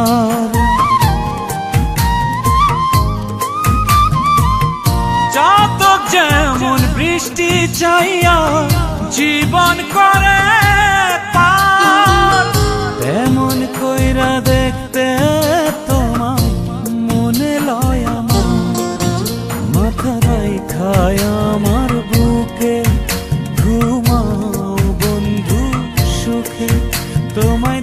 পারাপার চাতক যেমন বৃষ্টি চাইয়া জীবন করে তেমন কইরা দেখতে তোমার মনে লয় আমার। মাথা খায় আমার বুকে, ঘুমাও বন্ধু সুখে, তোমায়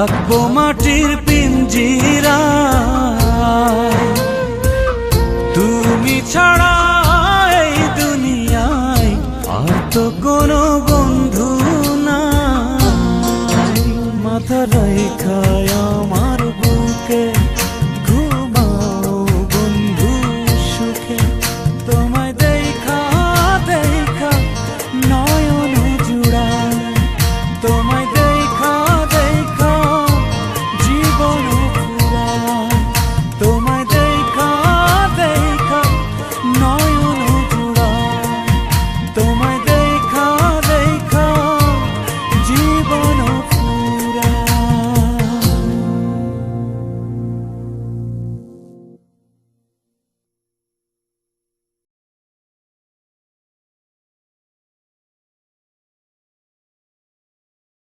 থাকব মাটির পিঞ্জিরা। তুমি ছাড়া দুনিয়ায় আর তো কোনো বন্ধু না মাথা খায় আমার বুকে